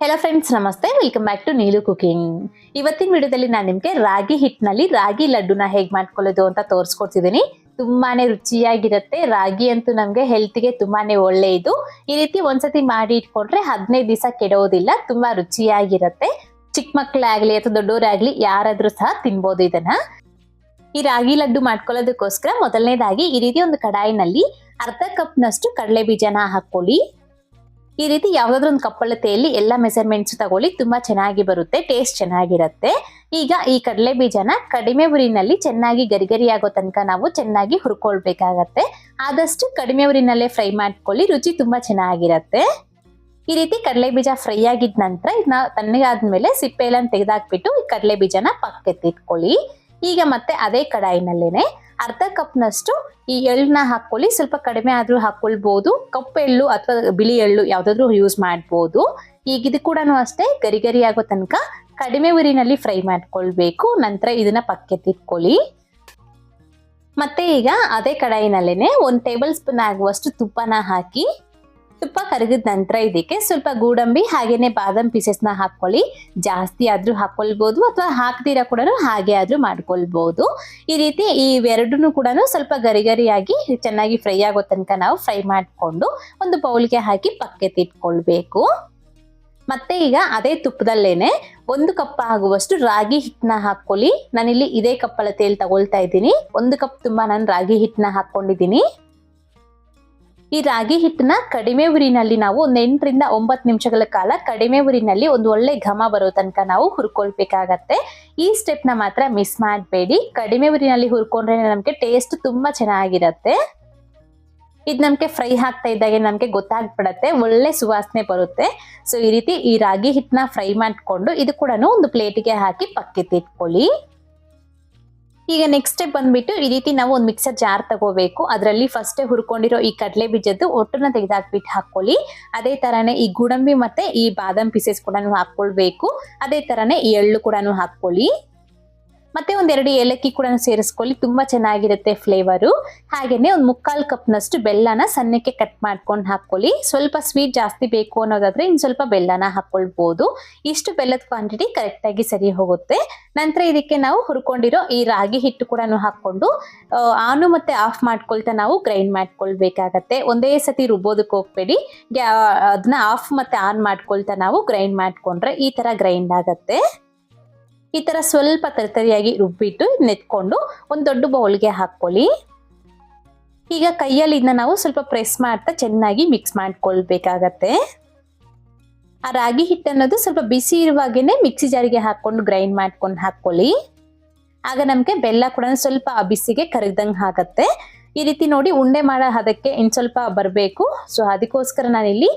Hello friends ನಮಸ್ತೆ. Welcome back to Neelu cooking ಇವತ್ತಿನ ವಿಡಿಯೋದಲ್ಲಿ ನಾನು ನಿಮಗೆ ರಾಗಿ ಹಿಟ್ಟಿನಲ್ಲಿ ರಾಗಿ ಲಡ್ಡುನ ಹೇಗೆ ಮಾಡ್ಕೊಳ್ಳೋದು ಅಂತ ತೋರಿಸ್ಕೊಡ್ತಿದ್ದೀನಿ ತುಂಬಾನೇ ರುಚಿಯಾಗಿರುತ್ತೆ. ರಾಗಿ ಅಂತೂ ನಮಗೆ ಹೆಲ್ತ್ಗೆ ತುಂಬಾನೇ ಒಳ್ಳೆಯದು. ಈ ರೀತಿ ಒಂದ್ಸತಿ ಮಾಡಿ ಇಟ್ಕೊಂಡ್ರೆ ಹದಿನೈದು ದಿವಸ ಕೆಡೋದಿಲ್ಲ, ತುಂಬಾ ರುಚಿಯಾಗಿರುತ್ತೆ. ಚಿಕ್ಕ ಮಕ್ಕಳಾಗ್ಲಿ ಅಥವಾ ದೊಡ್ಡವರಾಗ್ಲಿ ಯಾರಾದ್ರೂ ಸಹ ತಿನ್ಬೋದು ಇದನ್ನ. ಈ ರಾಗಿ ಲಡ್ಡು ಮಾಡ್ಕೊಳ್ಳೋದಕ್ಕೋಸ್ಕರ ಮೊದಲನೇದಾಗಿ ಈ ರೀತಿ ಒಂದು ಕಡಾಯಿನಲ್ಲಿ ಅರ್ಧ ಕಪ್ನಷ್ಟು ಕಡಲೆ ಬೀಜನ ಹಾಕೊಳ್ಳಿ ಈ ರೀತಿ ಯಾವ್ದಾದ್ರು ಒಂದು ಕಪ್ಪಳತೆಯಲ್ಲಿ ಎಲ್ಲ ಮೆಸರ್ಮೆಂಟ್ಸ್ ತಗೊಳ್ಳಿ, ತುಂಬಾ ಚೆನ್ನಾಗಿ ಬರುತ್ತೆ ಟೇಸ್ಟ್ ಚೆನ್ನಾಗಿರುತ್ತೆ. ಈಗ ಈ ಕಡಲೆ ಬೀಜನ ಕಡಿಮೆ ಉರಿನಲ್ಲಿ ಚೆನ್ನಾಗಿ ಗರಿಗರಿ ಆಗೋ ತನಕ ನಾವು ಚೆನ್ನಾಗಿ ಹುರ್ಕೊಳ್ಬೇಕಾಗತ್ತೆ. ಆದಷ್ಟು ಕಡಿಮೆ ಉರಿನಲ್ಲೇ ಫ್ರೈ ಮಾಡ್ಕೊಳ್ಳಿ, ರುಚಿ ತುಂಬಾ ಚೆನ್ನಾಗಿರತ್ತೆ. ಈ ರೀತಿ ಕಡಲೆ ಬೀಜ ಫ್ರೈ ಆಗಿದ ನಂತರ ಇದನ್ನ ತಣ್ಣಗಾದ್ಮೇಲೆ ಸಿಪ್ಪೆ ಎಲ್ಲ ತೆಗೆದಾಕ್ಬಿಟ್ಟು ಈ ಕಡಲೆ ಬೀಜನ ಇಟ್ಕೊಳ್ಳಿ. ಈಗ ಮತ್ತೆ ಅದೇ ಕಡಾಯಿನಲ್ಲೇನೆ ಅರ್ಧ ಕಪ್ನಷ್ಟು ಈ ಎಳ್ಳನ್ನ ಹಾಕೊಳ್ಳಿ. ಸ್ವಲ್ಪ ಕಡಿಮೆ ಆದರೂ ಹಾಕೊಳ್ಬಹುದು ಕಪ್ಪು ಎಳ್ಳು ಅಥವಾ ಬಿಳಿ ಎಳ್ಳು ಯಾವುದಾದ್ರೂ ಯೂಸ್ ಮಾಡ್ಬೋದು. ಈಗ ಇದು ಕೂಡ ಅಷ್ಟೇ, ಗರಿ ಗರಿ ಆಗೋ ತನಕ ಕಡಿಮೆ ಉರಿನಲ್ಲಿ ಫ್ರೈ ಮಾಡ್ಕೊಳ್ಬೇಕು. ನಂತರ ಇದನ್ನ ಪಕ್ಕೆತ್ತಿಟ್ಕೊಳ್ಳಿ ಮತ್ತೆ ಈಗ ಅದೇ ಕಡಾಯಿನಲ್ಲೇನೆ ಒಂದು ಟೇಬಲ್ ಸ್ಪೂನ್ ಆಗುವಷ್ಟು ತುಪ್ಪನ ಹಾಕಿ ತುಪ್ಪ ಕರಗಿದ ನಂತರ ಇದಕ್ಕೆ ಸ್ವಲ್ಪ ಗೋಡಂಬಿ ಹಾಗೇನೆ ಬಾದಾಮ್ ಪೀಸಸ್ನ ಹಾಕೊಳ್ಳಿ. ಜಾಸ್ತಿ ಆದ್ರೂ ಹಾಕೊಳ್ಬಹುದು ಅಥವಾ ಹಾಕ್ದಿರ ಕೂಡ ಹಾಗೆ ಆದ್ರೂ ಮಾಡ್ಕೊಳ್ಬಹುದು ಈ ರೀತಿ ಈ ಎರಡೂ ಕೂಡ ಸ್ವಲ್ಪ ಗರಿಗರಿಯಾಗಿ ಚೆನ್ನಾಗಿ ಫ್ರೈ ಆಗೋ ತನಕ ನಾವು ಫ್ರೈ ಮಾಡಿಕೊಂಡು ಒಂದು ಬೌಲ್ಗೆ ಹಾಕಿ ಪಕ್ಕೆತ್ತಿಟ್ಕೊಳ್ಬೇಕು ಮತ್ತೆ ಈಗ ಅದೇ ತುಪ್ಪದಲ್ಲೇನೆ ಒಂದು ಕಪ್ ಆಗುವಷ್ಟು ರಾಗಿ ಹಿಟ್ಟನ್ನ ಹಾಕೊಳ್ಳಿ ನಾನಿಲ್ಲಿ ಇದೇ ಕಪ್ ಅಳತೆಯಲ್ಲಿ ತಗೊಳ್ತಾ ಇದ್ದೀನಿ. ಒಂದು ಕಪ್ ತುಂಬಾ ನಾನು ರಾಗಿ ಹಿಟ್ಟನ್ನ ಹಾಕೊಂಡಿದ್ದೀನಿ ಈ ರಾಗಿ ಹಿಟ್ಟನ್ನ ಕಡಿಮೆ ಉರಿನಲ್ಲಿ ನಾವು ಒಂದು ಎಂಟರಿಂದ ಒಂಬತ್ತು ನಿಮಿಷಗಳ ಕಾಲ ಕಡಿಮೆ ಉರಿನಲ್ಲಿ ಒಂದು ಒಳ್ಳೆ ಘಮ ಬರೋ ತನಕ ನಾವು ಹುರ್ಕೊಳ್ಬೇಕಾಗತ್ತೆ. ಈ ಸ್ಟೆಪ್ನ ಮಾತ್ರ ಮಿಸ್ ಮಾಡಬೇಡಿ. ಕಡಿಮೆ ಉರಿನಲ್ಲಿ ಹುರ್ಕೊಂಡ್ರೆ ನಮಗೆ ಟೇಸ್ಟ್ ತುಂಬಾ ಚೆನ್ನಾಗಿರತ್ತೆ. ಇದು ನಮಗೆ ಫ್ರೈ ಹಾಕ್ತಾ ಇದ್ದಾಗೆ ನಮಗೆ ಗೊತ್ತಾಗ್ಬಿಡತ್ತೆ. ಒಳ್ಳೆ ಸುವಾಸನೆ ಬರುತ್ತೆ. ಸೊ ಈ ರೀತಿ ಈ ರಾಗಿ ಹಿಟ್ಟನ್ನ ಫ್ರೈ ಮಾಡಿಕೊಂಡು ಇದು ಕೂಡ ಒಂದು ಪ್ಲೇಟಿಗೆ ಹಾಕಿ ಪಕ್ಕೆತ್ತಿಟ್ಕೊಳ್ಳಿ ಈಗ ನೆಕ್ಸ್ಟ್ ಸ್ಟೆಪ್ ಬಂದ್ಬಿಟ್ಟು ಈ ರೀತಿ ನಾವು ಒಂದು ಮಿಕ್ಸರ್ ಜಾರ್ ತಗೋಬೇಕು. ಅದರಲ್ಲಿ ಫಸ್ಟ್ ಹುರ್ಕೊಂಡಿರೋ ಈ ಕಡಲೆ ಬೀಜದ್ದು ಒಟ್ಟನ್ನ ತೆಗೆದಾಕ್ಬಿಟ್ಟು ಹಾಕೊಳ್ಳಿ ಅದೇ ತರನೇ ಈ ಗುಡಂಬಿ ಮತ್ತೆ ಈ ಬಾದಾಮ್ ಪೀಸಸ್ ಕೂಡ ಹಾಕೊಳ್ಬೇಕು ಅದೇ ತರನೇ ಈ ಎಳ್ಳು ಕೂಡ ಹಾಕೊಳ್ಳಿ ಮತ್ತೆ ಒಂದೆರಡು ಏಲಕ್ಕಿ ಕೂಡ ಸೇರಿಸ್ಕೊಳ್ಳಿ. ತುಂಬಾ ಚೆನ್ನಾಗಿರುತ್ತೆ ಫ್ಲೇವರು ಹಾಗೇನೆ ಒಂದು ಮುಕ್ಕಾಲು ಕಪ್ನಷ್ಟು ಬೆಲ್ಲನ ಸಣ್ಣಕ್ಕೆ ಕಟ್ ಮಾಡ್ಕೊಂಡು ಹಾಕೊಳ್ಳಿ ಸ್ವಲ್ಪ ಸ್ವೀಟ್ ಜಾಸ್ತಿ ಬೇಕು ಅನ್ನೋದಾದ್ರೆ ಇನ್ನು ಸ್ವಲ್ಪ ಬೆಲ್ಲನ ಹಾಕೊಳ್ಬಹುದು ಇಷ್ಟು ಬೆಲ್ಲದ ಕ್ವಾಂಟಿಟಿ ಕರೆಕ್ಟಾಗಿ ಸರಿ ಹೋಗುತ್ತೆ. ನಂತರ ಇದಕ್ಕೆ ನಾವು ಹುರ್ಕೊಂಡಿರೋ ಈ ರಾಗಿ ಹಿಟ್ಟು ಕೂಡ ಹಾಕೊಂಡು ಆನು ಮತ್ತೆ ಆಫ್ ಮಾಡ್ಕೊಳ್ತಾ ನಾವು ಗ್ರೈಂಡ್ ಮಾಡ್ಕೊಳ್ಬೇಕಾಗತ್ತೆ. ಒಂದೇ ಸತಿ ರುಬ್ಬೋದಕ್ಕೆ ಹೋಗ್ಬೇಡಿ. ಅದನ್ನ ಆಫ್ ಮತ್ತೆ ಆನ್ ಮಾಡ್ಕೊಳ್ತಾ ನಾವು ಗ್ರೈಂಡ್ ಮಾಡ್ಕೊಂಡ್ರೆ ಈ ತರ ಗ್ರೈಂಡ್ ಆಗತ್ತೆ. ಈ ತರ ಸ್ವಲ್ಪ ತರಿತರಿಯಾಗಿ ರುಬ್ಬಿಟ್ಟು ನೆತ್ಕೊಂಡು ಒಂದು ದೊಡ್ಡ ಬೌಲ್ಗೆ ಹಾಕೊಳ್ಳಿ ಈಗ ಕೈಯಲ್ಲಿ ಇದನ್ನ ನಾವು ಸ್ವಲ್ಪ ಪ್ರೆಸ್ ಮಾಡ್ತಾ ಚೆನ್ನಾಗಿ ಮಿಕ್ಸ್ ಮಾಡ್ಕೊಳ್ಬೇಕಾಗತ್ತೆ. ಆ ರಾಗಿ ಹಿಟ್ಟು ಅನ್ನೋದು ಸ್ವಲ್ಪ ಬಿಸಿ ಇರುವಾಗೇನೆ ಮಿಕ್ಸಿ ಜಾರಿಗೆ ಹಾಕೊಂಡು ಗ್ರೈಂಡ್ ಮಾಡ್ಕೊಂಡು ಹಾಕೊಳ್ಳಿ ಆಗ ನಮಗೆ ಬೆಲ್ಲ ಕೂಡ ಸ್ವಲ್ಪ ಆ ಬಿಸಿಗೆ ಕರಗ್ದಂಗೆ ಆಗತ್ತೆ. ಈ ರೀತಿ ನೋಡಿ ಉಂಡೆ ಮಾಡೋ ಅದಕ್ಕೆ ಇನ್ನು ಸ್ವಲ್ಪ ಬರಬೇಕು. ಸೊ ಅದಕ್ಕೋಸ್ಕರ ನಾನಿಲ್ಲಿ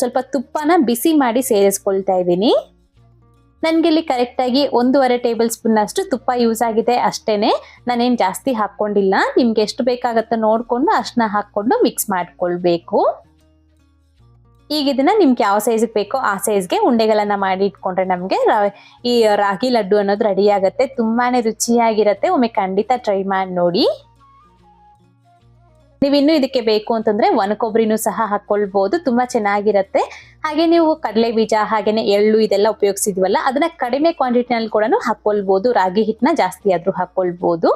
ಸ್ವಲ್ಪ ತುಪ್ಪನ ಬಿಸಿ ಮಾಡಿ ಸೇರಿಸ್ಕೊಳ್ತಾ ಇದ್ದೀನಿ. ನನಗೆ ಇಲ್ಲಿ ಕರೆಕ್ಟಾಗಿ ಒಂದೂವರೆ ಟೇಬಲ್ ಸ್ಪೂನ್ ಅಷ್ಟು ತುಪ್ಪ ಯೂಸ್ ಆಗಿದೆ ಅಷ್ಟೇ ನಾನೇನು ಜಾಸ್ತಿ ಹಾಕ್ಕೊಂಡಿಲ್ಲ. ನಿಮ್ಗೆ ಎಷ್ಟು ಬೇಕಾಗತ್ತೋ ನೋಡಿಕೊಂಡು ಅಷ್ಟನ್ನ ಹಾಕ್ಕೊಂಡು ಮಿಕ್ಸ್ ಮಾಡಿಕೊಳ್ಬೇಕು. ಈಗ ಇದನ್ನ ನಿಮ್ಗೆ ಯಾವ ಸೈಜ್ಗೆ ಬೇಕೋ ಆ ಸೈಜ್ಗೆ ಉಂಡೆಗಳನ್ನ ಮಾಡಿ ಇಟ್ಕೊಂಡ್ರೆ ನಮಗೆ ಈ ರಾಗಿ ಲಡ್ಡು ಅನ್ನೋದು ರೆಡಿ ಆಗುತ್ತೆ. ತುಂಬಾನೇ ರುಚಿಯಾಗಿರುತ್ತೆ. ಒಮ್ಮೆ ಖಂಡಿತ ಟ್ರೈ ಮಾಡಿ ನೋಡಿ. ನೀವಿನ್ನೂ ಇದಕ್ಕೆ ಬೇಕು ಅಂತಂದ್ರೆ ಒಣ ಕೊಬ್ಬರಿನೂ ಸಹ ಹಾಕ್ಕೊಳ್ಬೋದು ತುಂಬಾ ಚೆನ್ನಾಗಿರುತ್ತೆ. ಹಾಗೆ ನೀವು ಕಡಲೆ ಬೀಜ, ಹಾಗೇನೆ ಎಳ್ಳು ಇದೆಲ್ಲ ಉಪಯೋಗಿಸಿದ್ವಲ್ಲ, ಅದನ್ನ ಕಡಿಮೆ ಕ್ವಾಂಟಿಟಿನಲ್ಲಿ ಕೂಡ ಹಾಕೊಳ್ಬಹುದು ರಾಗಿ ಹಿಟ್ಟನ್ನ ಜಾಸ್ತಿ ಆದ್ರೂ ಹಾಕೊಳ್ಬಹುದು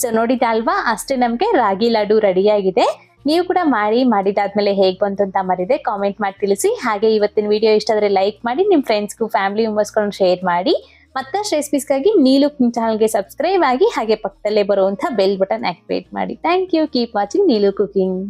ಸೊ ನೋಡಿದಲ್ವಾ ಅಷ್ಟೇ ನಮ್ಗೆ ರಾಗಿ ಲಡ್ಡು ರೆಡಿಯಾಗಿದೆ ನೀವು ಕೂಡ ಮಾಡಿ, ಮಾಡಿದಾದ್ಮೇಲೆ ಹೇಗೆ ಬಂತು ಅಂತ ಮರಿದೆ ಕಾಮೆಂಟ್ ಮಾಡಿ ತಿಳಿಸಿ. ಹಾಗೆ ಇವತ್ತಿನ ವಿಡಿಯೋ ಇಷ್ಟ ಆದ್ರೆ ಲೈಕ್ ಮಾಡಿ ನಿಮ್ಮ ಫ್ರೆಂಡ್ಸ್ಗೂ ಫ್ಯಾಮಿಲಿ ಮೆಂಬರ್ಸ್ಗಳನ್ನು ಶೇರ್ ಮಾಡಿ. ಮತ್ತಷ್ಟು ರೆಸಿಪೀಸ್ಗಾಗಿ ನೀಲು ಚಾನಲ್ಗೆ ಸಬ್ಸ್ಕ್ರೈಬ್ ಆಗಿ ಹಾಗೆ ಪಕ್ಕದಲ್ಲೇ ಬರುವಂಥ ಬೆಲ್ ಬಟನ್ ಆಕ್ಟಿವೇಟ್ ಮಾಡಿ. Thank you keep watching Neelu cooking